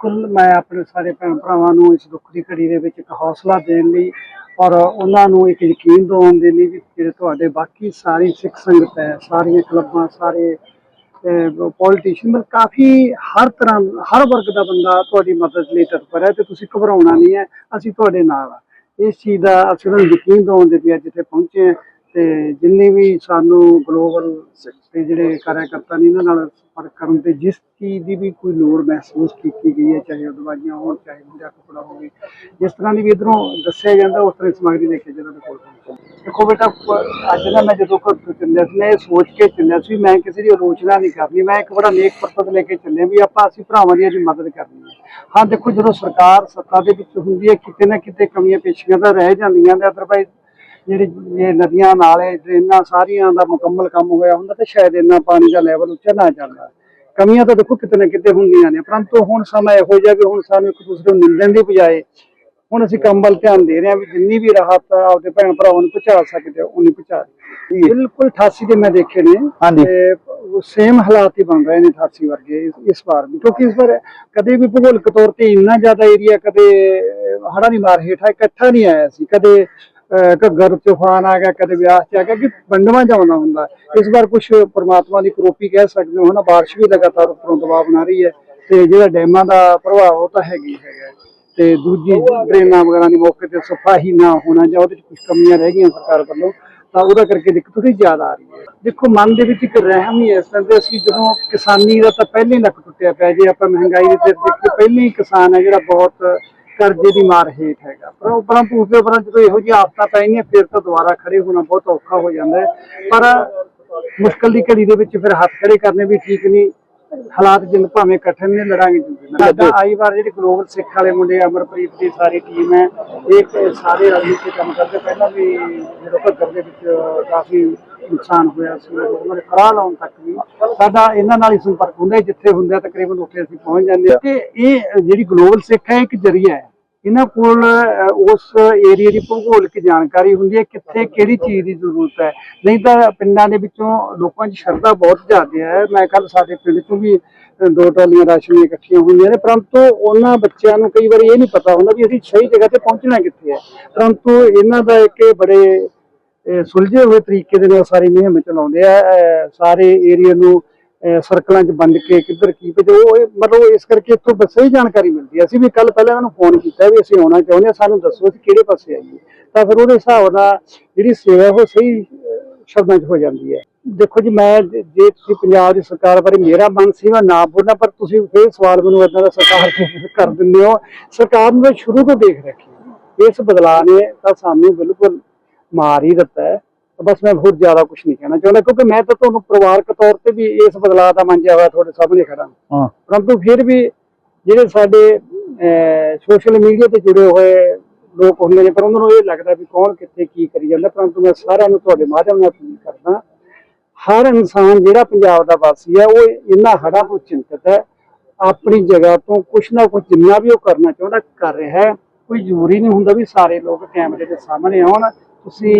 ਕੁੱਲ ਮੈਂ ਆਪਣੇ ਸਾਰੇ ਭੈਣ ਭਰਾਵਾਂ ਨੂੰ ਇਸ ਦੁੱਖ ਦੀ ਘੜੀ ਦੇ ਵਿੱਚ ਇੱਕ ਹੌਸਲਾ ਦੇਣ ਲਈ ਔਰ ਉਹਨਾਂ ਨੂੰ ਇੱਕ ਯਕੀਨ ਦਿਵਾਉਣ ਦੇ ਲਈ ਵੀ ਜਿਹੜੇ ਤੁਹਾਡੇ ਬਾਕੀ ਸਾਰੀ ਸਿੱਖ ਸੰਗਤ ਹੈ, ਸਾਰੀਆਂ ਕਲੱਬਾਂ, ਸਾਰੇ ਪੋਲੀਟੀਸ਼ੀਅਨ ਮਤਲਬ ਕਾਫੀ ਹਰ ਤਰ੍ਹਾਂ, ਹਰ ਵਰਗ ਦਾ ਬੰਦਾ ਤੁਹਾਡੀ ਮਦਦ ਲਈ ਤਤਪਰ ਹੈ ਤੇ ਤੁਸੀਂ ਘਬਰਾਉਣਾ ਨਹੀਂ ਹੈ, ਅਸੀਂ ਤੁਹਾਡੇ ਨਾਲ ਆ ਇਸ ਚੀਜ਼ ਦਾ ਅਸੀਂ ਉਹਨਾਂ ਨੂੰ ਯਕੀਨ ਦਿਵਾਉਣ ਦੇ ਲਈ ਅੱਜ ਇੱਥੇ ਪਹੁੰਚੇ ਹਾਂ। ਤੇ ਜਿੰਨੇ ਵੀ ਸਾਨੂੰ ਗਲੋਬਲ ਤੇ ਜਿਹੜੇ ਕਾਰਜਕਰਤਾ ਨੇ ਇਹਨਾਂ ਨਾਲ ਸੰਪਰਕ ਕਰਨ ਤੇ ਜਿਸ ਚੀਜ਼ ਦੀ ਵੀ ਕੋਈ ਲੋੜ ਮਹਿਸੂਸ ਕੀਤੀ ਗਈ ਹੈ, ਚਾਹੇ ਉਹ ਦਵਾਈਆਂ ਹੋਣ, ਚਾਹੇ ਮੁੰਡਾ ਕੱਪੜਾ ਹੋਵੇ, ਜਿਸ ਤਰ੍ਹਾਂ ਦੀ ਵੀ ਇਧਰੋਂ ਦੱਸਿਆ ਜਾਂਦਾ, ਉਸ ਤਰ੍ਹਾਂ ਦੀ ਸਮੱਗਰੀ ਲੈ ਕੇ ਜਿਹਨਾਂ ਦੇ ਕੋਲ ਦੇਖੋ ਬੇਟਾ ਅੱਜ ਨਾ ਮੈਂ ਜਦੋਂ ਘਰ ਚੱਲਿਆ ਸੀ, ਮੈਂ ਇਹ ਸੋਚ ਕੇ ਚੱਲਿਆ ਸੀ ਵੀ ਮੈਂ ਕਿਸੇ ਦੀ ਆਲੋਚਨਾ ਨਹੀਂ ਕਰਨੀ, ਮੈਂ ਇੱਕ ਬੜਾ ਨੇਕ ਪਰਪਸ ਲੈ ਕੇ ਚੱਲਿਆ ਵੀ ਆਪਾਂ ਅਸੀਂ ਭਰਾਵਾਂ ਦੀ ਅੱਜ ਮਦਦ ਕਰਨੀ ਹੈ। ਹਾਂ, ਦੇਖੋ ਜਦੋਂ ਸਰਕਾਰ ਸੱਤਾ ਦੇ ਵਿੱਚ ਹੁੰਦੀ ਹੈ, ਕਿਤੇ ਨਾ ਕਿਤੇ ਕਮੀਆਂ ਪੇਸ਼ੀਆਂ ਤਾਂ ਰਹਿ ਜਾਂਦੀਆਂ ਨੇ ਅਦਰਵਾਈਜ਼ ਜਿਹੜੀ ਇਹ ਨਦੀਆਂ ਨਾਲੇ ਡਰੇਨਾਂ ਸਾਰੀਆਂ ਦਾ ਮੁਕੰਮਲ ਕੰਮ ਹੋਇਆ ਹੁੰਦਾ ਤੇ ਸ਼ਾਇਦ ਇੰਨਾ ਪਾਣੀ ਦਾ ਲੈਵਲ ਉੱਚਾ ਨਾ ਜਾਂਦਾ ਕਮੀਆਂ ਤਾਂ ਦੇਖੋ ਕਿਤੇ ਨਾ ਕਿਤੇ ਹੁੰਦੀਆਂ ਨੇ ਪਰੰਤੂ ਹੁਣ ਸਮਾਂ ਇਹੋ ਜਿਹਾ ਵੀ ਹੁਣ ਸਾਨੂੰ ਇੱਕ ਦੂਸਰੇ ਨੂੰ ਨਿੰਦਣ ਦੀ ਬਜਾਏ ਹੁਣ ਅਸੀਂ ਕੰਮ ਵੱਲ ਧਿਆਨ ਦੇ ਰਹੇ ਹਾਂ ਵੀ ਜਿੰਨੀ ਵੀ ਰਾਹਤ ਆਪਦੇ ਭੈਣ ਭਰਾਵਾਂ ਨੂੰ ਪਹੁੰਚਾ ਸਕਦੇ ਹੋ ਉਨੀ ਪਹੁੰਚਾ। ਬਿਲਕੁਲ 88 ਦੇ ਮੈਂ ਦੇਖੇ ਨੇ। ਤੇ ਸੇਮ ਹਾਲਾਤ ਹੀ ਬਣ ਰਹੇ ਨੇ 88 ਵਰਗੇ ਇਸ- ਵਾਰ ਵੀ ਕਿਉਂਕਿ ਇਸ ਵਾਰ ਕਦੇ ਵੀ ਭੂਗੋਲਿਕ ਤੌਰ ਤੇ ਇੰਨਾ ਜ਼ਿਆਦਾ ਏਰੀਆ ਕਦੇ ਹੜਾ ਦੀ ਮਾਰ ਹੇਠਾਂ ਇਕੱਠਾ ਨਹੀਂ ਆਇਆ ਸੀ ਕਦੇ ਘੱਗਰ ਤੂਫਾਨ ਆ ਗਿਆ, ਕਦੇ ਵਿਆਸ ਚ ਆ ਗਿਆ, ਕਿ ਵੰਡਵਾਂ ਜਾਉਂਦਾ ਹੁੰਦਾ। ਇਸ ਵਾਰ ਕੁਝ ਪ੍ਰਮਾਤਮਾ ਦੀ ਕਰੋਪੀ ਕਹਿ ਸਕਦੇ ਹੋ ਨਾ, ਬਾਰਿਸ਼ ਵੀ ਲਗਾਤਾਰ ਉੱਪਰੋਂ ਦਬਾਅ ਬਣਾ ਰਹੀ ਹੈ ਤੇ ਜਿਹੜਾ ਡੈਮਾਂ ਦਾ ਪ੍ਰਭਾਵ ਉਹ ਤਾਂ ਹੈਗੀ ਹੈਗਾ। ਤੇ ਦੂਜੀ ਡਰੇਨਾਂ ਵਗੈਰਾ ਦੀ ਮੌਕੇ ਤੇ ਸਫ਼ਾਈ ਨਾ ਹੋਣਾ ਜਾਂ ਉਹਦੇ ਚ ਕੁਝ ਕਮੀਆਂ ਰਹਿ ਗਈਆਂ ਸਰਕਾਰ ਵੱਲੋਂ, ਤਾਂ ਉਹਦਾ ਕਰਕੇ ਦਿੱਕਤ ਥੋੜੀ ਜ਼ਿਆਦਾ ਆ ਰਹੀ ਹੈ। ਦੇਖੋ, ਮਨ ਦੇ ਵਿੱਚ ਇੱਕ ਰਹਿਮ ਹੀ ਇਸ ਤਰ੍ਹਾਂ ਦੇ, ਅਸੀਂ ਜਦੋਂ ਕਿਸਾਨੀ ਦਾ ਤਾਂ ਪਹਿਲੇ ਹੀ ਨੱਕ ਟੁੱਟਿਆ ਪਿਆ, ਜੇ ਆਪਾਂ ਮਹਿੰਗਾਈ ਦੇ ਸਿਰ ਦੇਖ ਪਹਿਲੇ ਹੀ ਕਿਸਾਨ ਹੈ ਜਿਹੜਾ ਬਹੁਤ ਕਰਜ਼ੇ ਦੀ ਮਾਰ ਹੇਠ ਹੈਗਾ। ਪਰ ਉਪਰੰਤ ਉਸਦੇ ਉਪਰੰਤ ਜਦੋਂ ਇਹੋ ਜਿਹੀ ਆਫਤਾਂ ਪੈਣੀਆਂ ਫਿਰ ਤਾਂ ਦੁਬਾਰਾ ਖੜੇ ਹੋਣਾ ਬਹੁਤ ਔਖਾ ਹੋ ਜਾਂਦਾ ਹੈ। ਪਰ ਮੁਸ਼ਕਲ ਦੀ ਘੜੀ ਦੇ ਵਿੱਚ ਫਿਰ ਹੱਥ ਖੜੇ ਕਰਨੇ ਵੀ ਠੀਕ ਨਹੀਂ। ਹਾਲਾਤ ਜਿੰਨ ਭਾਵੇਂ ਕਠਿਨ ਨੇ ਲੜਾਂਗੇ ਜਿੰਦੇ ਆਈ ਵਾਰ ਜਿਹੜੀ ਗਲੋਬਲ ਸਿੱਖ ਵਾਲੇ ਮੁੰਡੇ ਅਮਰਪ੍ਰੀਤ ਦੀ ਸਾਰੀ ਟੀਮ ਹੈ ਇਹ ਸਾਰੇ ਰਲ ਮਿਲ ਕੇ ਕੰਮ ਕਰਦੇ। ਪਹਿਲਾਂ ਵੀ ਜਦੋਂ ਘੱਗਰ ਦੇ ਵਿੱਚ ਕਾਫੀ ਨੁਕਸਾਨ ਹੋਇਆ ਸੀ, ਉਹਨਾਂ ਦੇ ਫਰਾਹ ਲਾਉਣ ਤੱਕ ਵੀ। ਸਾਡਾ ਇਹਨਾਂ ਨਾਲ ਹੀ ਸੰਪਰਕ ਹੁੰਦਾ, ਜਿੱਥੇ ਹੁੰਦਾ ਤਕਰੀਬਨ ਉੱਥੇ ਅਸੀਂ ਪਹੁੰਚ ਜਾਂਦੇ ਹਾਂ ਕਿ ਇਹ ਜਿਹੜੀ ਗਲੋਬਲ ਸਿੱਖ ਹੈ, ਇੱਕ ਜਰੀਆ ਹੈ। ਇਹਨਾਂ ਕੋਲ ਉਸ ਏਰੀਆ ਦੀ ਭੂਗੋਲਿਕ ਜਾਣਕਾਰੀ ਹੁੰਦੀ ਹੈ, ਕਿੱਥੇ ਕਿਹੜੀ ਚੀਜ਼ ਦੀ ਜ਼ਰੂਰਤ ਹੈ। ਨਹੀਂ ਤਾਂ ਪਿੰਡਾਂ ਦੇ ਵਿੱਚੋਂ ਲੋਕਾਂ 'ਚ ਸ਼ਰਧਾ ਬਹੁਤ ਜ਼ਿਆਦਾ ਹੈ। ਮੈਂ ਕੱਲ ਸਾਡੇ ਪਿੰਡ 'ਚੋਂ ਵੀ ਦੋ ਟਰਾਲੀਆਂ ਰਾਸ਼ਨ ਇਕੱਠੀਆਂ ਹੋਈਆਂ ਨੇ। ਪਰੰਤੂ ਉਹਨਾਂ ਬੱਚਿਆਂ ਨੂੰ ਕਈ ਵਾਰੀ ਇਹ ਨਹੀਂ ਪਤਾ ਹੁੰਦਾ ਵੀ ਅਸੀਂ ਸਹੀ ਜਗ੍ਹਾ ਤੇ ਪਹੁੰਚਣਾ ਕਿੱਥੇ ਹੈ। ਪਰੰਤੂ ਇਹਨਾਂ ਦਾ ਇੱਕ ਬੜੇ ਸੁਲਝੇ ਹੋਏ ਤਰੀਕੇ ਦੇ ਨਾਲ ਸਾਰੀ ਮੁਹਿੰਮ ਚਲਾਉਂਦੇ ਆ। ਸਾਰੇ ਏਰੀਆ ਨੂੰ ਸਰਕਲਾਂ 'ਚ ਵੰਡ ਕੇ ਕਿੱਧਰ ਕੀ ਤੇ ਉਹ ਮਤਲਬ ਇਸ ਕਰਕੇ ਇੱਥੋਂ ਬਸ ਸਹੀ ਜਾਣਕਾਰੀ ਮਿਲਦੀ ਹੈ ਅਸੀਂ ਵੀ ਕੱਲ ਪਹਿਲਾਂ ਉਹਨਾਂ ਨੂੰ ਫੋਨ ਕੀਤਾ ਵੀ ਅਸੀਂ ਆਉਣਾ ਚਾਹੁੰਦੇ ਹਾਂ ਸਾਨੂੰ ਦੱਸੋ ਅਸੀਂ ਕਿਹੜੇ ਪਾਸੇ ਆਈਏ। ਤਾਂ ਫਿਰ ਉਹਦੇ ਹਿਸਾਬ ਨਾਲ ਜਿਹੜੀ ਸੇਵਾ ਉਹ ਸਹੀ ਸ਼ਬਦਾਂ 'ਚ ਹੋ ਜਾਂਦੀ ਹੈ। ਦੇਖੋ ਜੀ, ਮੈਂ ਜੇ ਤੁਸੀਂ ਪੰਜਾਬ ਦੀ ਸਰਕਾਰ ਬਾਰੇ ਮੇਰਾ ਮਨ ਸੀ, ਮੈਂ ਨਾ ਬੋਲਣਾ, ਪਰ ਤੁਸੀਂ ਫੇਰ ਸਵਾਲ ਮੈਨੂੰ ਇਦਾਂ ਦਾ ਸਰਕਾਰ ਕਰ ਦਿੰਦੇ ਹੋ। ਸਰਕਾਰ ਨੂੰ ਮੈਂ ਸ਼ੁਰੂ ਤੋਂ ਦੇਖ ਰੱਖੀ। ਇਸ ਬਦਲਾਅ ਨੇ ਤਾਂ ਸਾਨੂੰ ਬਿਲਕੁਲ ਮਾਰ ਹੀ ਦਿੱਤਾ ਹੈ ਬਸ ਮੈਂ ਹੋਰ ਜ਼ਿਆਦਾ ਕੁਝ ਨਹੀਂ ਕਹਿਣਾ ਚਾਹੁੰਦਾ ਕਿਉਂਕਿ ਮੈਂ ਤਾਂ ਤੁਹਾਨੂੰ ਪਰਿਵਾਰਕ ਤੌਰ ਤੇ ਵੀ ਇਸ ਬਦਲਾਅ ਦਾ ਮੰਨਿਆ ਹੋਇਆ ਤੁਹਾਡੇ ਸਾਹਮਣੇ ਖੜਾ ਹਾਂ। ਪਰੰਤੂ ਫਿਰ ਵੀ ਜਿਹੜੇ ਸਾਡੇ ਸੋਸ਼ਲ ਮੀਡੀਆ ਤੇ ਜੁੜੇ ਹੋਏ ਲੋਕ ਹੁੰਦੇ ਨੇ ਪਰ ਉਹਨਾਂ ਨੂੰ ਇਹ ਲੱਗਦਾ ਵੀ ਕੌਣ ਕਿੱਥੇ ਕੀ ਕਰੀ ਜਾਂਦਾ ਪਰੰਤੂ ਮੈਂ ਸਾਰਿਆਂ ਨੂੰ ਤੁਹਾਡੇ ਮਾਧਿਅਮ ਨਾਲ ਅਪੀਲ ਕਰਦਾ ਹਰ ਇਨਸਾਨ ਜਿਹੜਾ ਪੰਜਾਬ ਦਾ ਵਾਸੀ ਹੈ ਉਹ ਇਹਨਾਂ ਹੜ੍ਹਾਂ ਤੋਂ ਚਿੰਤਤ ਹੈ ਆਪਣੀ ਜਗ੍ਹਾ ਤੋਂ ਕੁਛ ਨਾ ਕੁਛ ਜਿੰਨਾ ਵੀ ਉਹ ਕਰਨਾ ਚਾਹੁੰਦਾ ਕਰ ਰਿਹਾ ਹੈ ਕੋਈ ਜ਼ਰੂਰੀ ਨਹੀਂ ਹੁੰਦਾ ਵੀ ਸਾਰੇ ਲੋਕ ਕੈਮਰੇ ਦੇ ਸਾਹਮਣੇ ਆਉਣ ਤੁਸੀਂ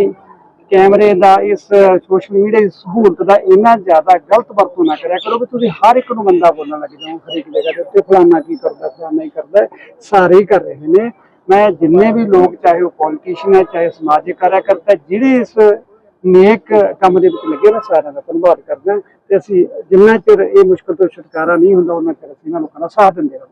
ਕੈਮਰੇ ਦਾ ਇਸ ਸੋਸ਼ਲ ਮੀਡੀਆ ਦੀ ਸਹੂਲਤ ਦਾ ਇੰਨਾ ਜ਼ਿਆਦਾ ਗਲਤ ਵਰਤੋਂ ਨਾ ਕਰਿਆ ਕਰੋ ਕਿ ਤੁਸੀਂ ਹਰ ਇੱਕ ਨੂੰ ਬੰਦਾ ਬੋਲਣ ਲੱਗ ਜਾਓ ਹਰੇਕ ਜਗ੍ਹਾ ਦੇ ਉੱਤੇ ਫਲਾਨਾ ਕੀ ਕਰਦਾ, ਫਲਾਨਾ ਹੀ ਕਰਦਾ, ਸਾਰੇ ਹੀ ਕਰ ਰਹੇ ਨੇ। ਮੈਂ ਜਿੰਨੇ ਵੀ ਲੋਕ, ਚਾਹੇ ਉਹ ਪੋਲੀਟੀਸ਼ੀਅਨ ਹੈ, ਚਾਹੇ ਸਮਾਜਿਕ ਕਾਰਜਕਰਤਾ ਜਿਹੜੇ ਇਸ ਨੇਕ ਕੰਮ ਦੇ ਵਿੱਚ ਲੱਗੇ ਨਾ ਸਾਰਿਆਂ ਦਾ ਧੰਨਵਾਦ ਕਰਦਾ। ਹਾਂ ਤੇ ਅਸੀਂ ਜਿੰਨਾ ਚਿਰ ਇਹ ਮੁਸ਼ਕਲ ਤੋਂ ਛੁਟਕਾਰਾ ਨਹੀਂ ਹੁੰਦਾ ਉਹਨਾਂ ਚਿਰ ਅਸੀਂ ਇਹਨਾਂ ਲੋਕਾਂ ਦਾ ਸਾਥ ਦਿੰਦੇ ਰਹਾਂਗੇ।